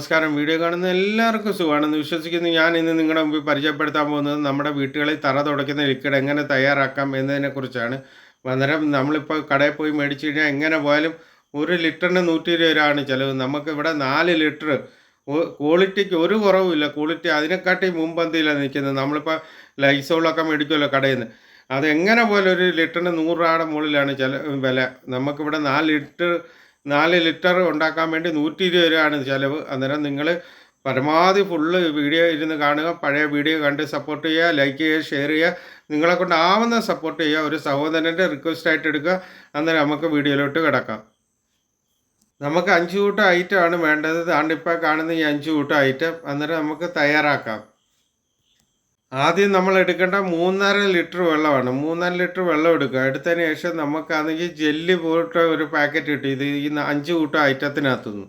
നമസ്കാരം. വീഡിയോ കാണുന്ന എല്ലാവർക്കും സുഖമാണെന്ന് വിശ്വസിക്കുന്നു. ഞാൻ ഇന്ന് നിങ്ങളുടെ മുമ്പിൽ പരിചയപ്പെടുത്താൻ പോകുന്നത് നമ്മുടെ വീട്ടുകളിൽ തറ തുടയ്ക്കുന്ന ലിക്വിഡ് എങ്ങനെ തയ്യാറാക്കാം എന്നതിനെക്കുറിച്ചാണ് അന്നേരം നമ്മളിപ്പോൾ കടയിൽ പോയി മേടിച്ചു കഴിഞ്ഞാൽ എങ്ങനെ പോയാലും ഒരു ലിറ്ററിന് നൂറ്റി ഇരുപത് രൂപയാണ് ചിലവ്. നമുക്ക് ഇവിടെ നാല് ലിറ്റർ ക്വാളിറ്റിക്ക് ഒരു കുറവുമില്ല. ക്വാളിറ്റി അതിനെക്കാട്ടി മുമ്പന്തിയിലാണ് നിൽക്കുന്നത്. നമ്മളിപ്പോൾ ലൈസോളൊക്കെ മേടിക്കുമല്ലോ കടയിൽ നിന്ന് അതെങ്ങനെ പോലെ ഒരു ലിറ്ററിന് നൂറ് രൂപയുടെ മുകളിലാണ് ചില വില. നമുക്കിവിടെ നാല് ലിറ്റർ നാല് ലിറ്റർ ഉണ്ടാക്കാൻ വേണ്ടി നൂറ്റി ഇരുപത് രൂപയാണ് ചിലവ്. അന്നേരം നിങ്ങൾ പരമാവധി ഫുള്ള് വീഡിയോ ഇരുന്ന് കാണുക പഴയ വീഡിയോ കണ്ട് സപ്പോർട്ട് ചെയ്യുക ലൈക്ക് ചെയ്യുക ഷെയർ ചെയ്യുക. നിങ്ങളെ കൊണ്ട് ആവുന്ന സപ്പോർട്ട് ചെയ്യുക ഒരു സഹോദരന്റെ റിക്വസ്റ്റ് ആയിട്ട് എടുക്കുക. അന്നേരം നമുക്ക് വീഡിയോയിലോട്ട് കിടക്കാം. നമുക്ക് അഞ്ച് കൂട്ടം ഐറ്റമാണ് വേണ്ടത്. ആണ്ടിപ്പോൾ കാണുന്ന ഈ അഞ്ച് കൂട്ടം ഐറ്റം അന്നേരം നമുക്ക് തയ്യാറാക്കാം. ആദ്യം നമ്മൾ എടുക്കേണ്ട മൂന്നര ലിറ്റർ വെള്ളമാണ്. മൂന്നര ലിറ്റർ വെള്ളം എടുക്കുക. എടുത്തതിന് ശേഷം നമുക്കാണെങ്കിൽ ജെല്ലി പോയിട്ട് ഒരു പാക്കറ്റ് കിട്ടി. ഇത് ഈ അഞ്ച് കൂട്ടം ഐറ്റത്തിനകത്തുനിന്ന്.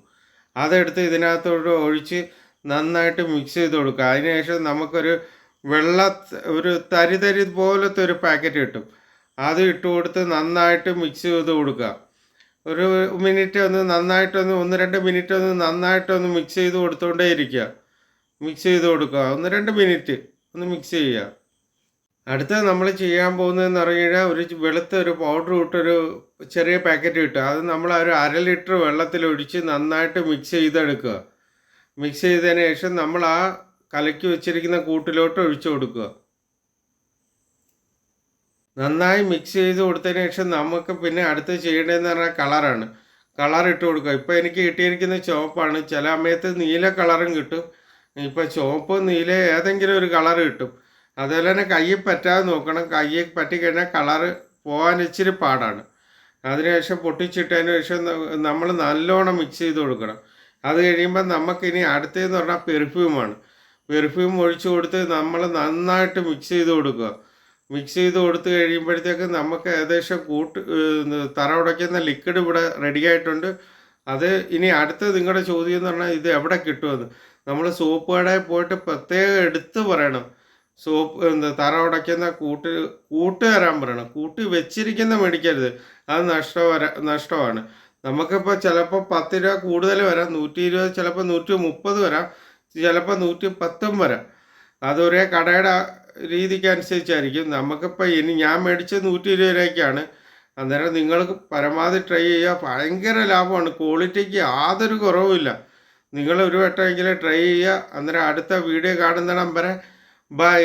അതെടുത്ത് ഇതിനകത്തോട്ട് ഒഴിച്ച് നന്നായിട്ട് മിക്സ് ചെയ്ത് കൊടുക്കുക. അതിനുശേഷം നമുക്കൊരു വെള്ള ഒരു തരി തരി പോലത്തെ ഒരു പാക്കറ്റ് കിട്ടും. അത് ഇട്ട് കൊടുത്ത് നന്നായിട്ട് മിക്സ് ചെയ്ത് കൊടുക്കുക. ഒരു മിനിറ്റ് ഒന്ന് നന്നായിട്ടൊന്ന് ഒന്ന് രണ്ട് മിനിറ്റ് ഒന്ന് നന്നായിട്ടൊന്ന് മിക്സ് ചെയ്ത് കൊടുത്തുകൊണ്ടേ ഇരിക്കുക. മിക്സ് ചെയ്ത് കൊടുക്കുക. ഒന്ന് രണ്ട് മിനിറ്റ് ഒന്ന് മിക്സ് ചെയ്യുക. അടുത്തത് നമ്മൾ ചെയ്യാൻ പോകുന്നതെന്ന് പറഞ്ഞു കഴിഞ്ഞാൽ ഒരു വെളുത്ത ഒരു പൗഡർ ഇട്ടൊരു ചെറിയ പാക്കറ്റ് കിട്ടുക അത് നമ്മൾ ഒരു അര ലിറ്റർ വെള്ളത്തിൽ ഒഴിച്ച് നന്നായിട്ട് മിക്സ് ചെയ്തെടുക്കുക. മിക്സ് ചെയ്തതിന് ശേഷം നമ്മൾ ആ കലക്കി വെച്ചിരിക്കുന്ന കൂട്ടിലോട്ട് ഒഴിച്ചു കൊടുക്കുക. നന്നായി മിക്സ് ചെയ്ത് കൊടുത്തതിന് ശേഷം നമുക്ക് പിന്നെ അടുത്ത് ചെയ്യേണ്ടതെന്ന് പറഞ്ഞാൽ കളറാണ് കളർ ഇട്ട് കൊടുക്കുക. ഇപ്പോൾ എനിക്ക് കിട്ടിയിരിക്കുന്ന ചുവപ്പാണ്. ചില സമയത്ത് നീല കളറും കിട്ടും. ഇപ്പോൾ ചുവപ്പ് നീല ഏതെങ്കിലും ഒരു കളർ കിട്ടും. അതുപോലെ തന്നെ കയ്യിൽ പറ്റാതെ നോക്കണം. കയ്യിൽ പറ്റിക്കഴിഞ്ഞാൽ കളറ് പോകാൻ ഇച്ചിരി പാടാണ്. അതിനുശേഷം പൊട്ടിച്ചിട്ടതിന് ശേഷം നമ്മൾ നല്ലോണം മിക്സ് ചെയ്ത് കൊടുക്കണം. അത് കഴിയുമ്പോൾ നമുക്കിനി അടുത്തതെന്ന് പറഞ്ഞാൽ പെർഫ്യൂമാണ് പെർഫ്യൂം ഒഴിച്ചു കൊടുത്ത് നമ്മൾ നന്നായിട്ട് മിക്സ് ചെയ്ത് കൊടുക്കുക. മിക്സ് ചെയ്ത് കൊടുത്ത് കഴിയുമ്പോഴത്തേക്ക് നമുക്ക് ഏകദേശം കൂട്ട് തറ ഉടയ്ക്കുന്ന ലിക്വിഡ് ഇവിടെ റെഡി ആയിട്ടുണ്ട്. അത് ഇനി അടുത്ത നിങ്ങളുടെ ചോദ്യം എന്ന് പറഞ്ഞാൽ ഇത് എവിടെ കിട്ടുമെന്ന്. നമ്മൾ സോപ്പ് കടയിൽ പോയിട്ട് പ്രത്യേകം എടുത്ത് പറയണം. സോപ്പ് എന്താ തറ ഉടയ്ക്കുന്ന കൂട്ട് കൂട്ട് തരാൻ പറയണം. കൂട്ടി വെച്ചിരിക്കുന്ന മേടിക്കരുത്. അത് നഷ്ടം വരാ നഷ്ടമാണ്. നമുക്കിപ്പോൾ ചിലപ്പോൾ പത്ത് രൂപ കൂടുതൽ വരാം. നൂറ്റി ഇരുപത് ചിലപ്പോൾ നൂറ്റി മുപ്പത് വരാം. ചിലപ്പോൾ നൂറ്റി പത്തും വരാം. അതൊരേ കടയുടെ രീതിക്ക് അനുസരിച്ചായിരിക്കും നമുക്കിപ്പോൾ ഇനി ഞാൻ മേടിച്ചത് നൂറ്റി ഇരുപത് രൂപയ്ക്കാണ്. അന്നേരം നിങ്ങൾക്ക് പരമാവധി ട്രൈ ചെയ്യുക. ഭയങ്കര ലാഭമാണ്. ക്വാളിറ്റിക്ക് യാതൊരു കുറവുമില്ല നിങ്ങൾ ഒരു വട്ടമെങ്കിലും ട്രൈ ചെയ്യുക. അന്നേരം അടുത്ത വീഡിയോ കാണുന്നിടം വരെ ബൈ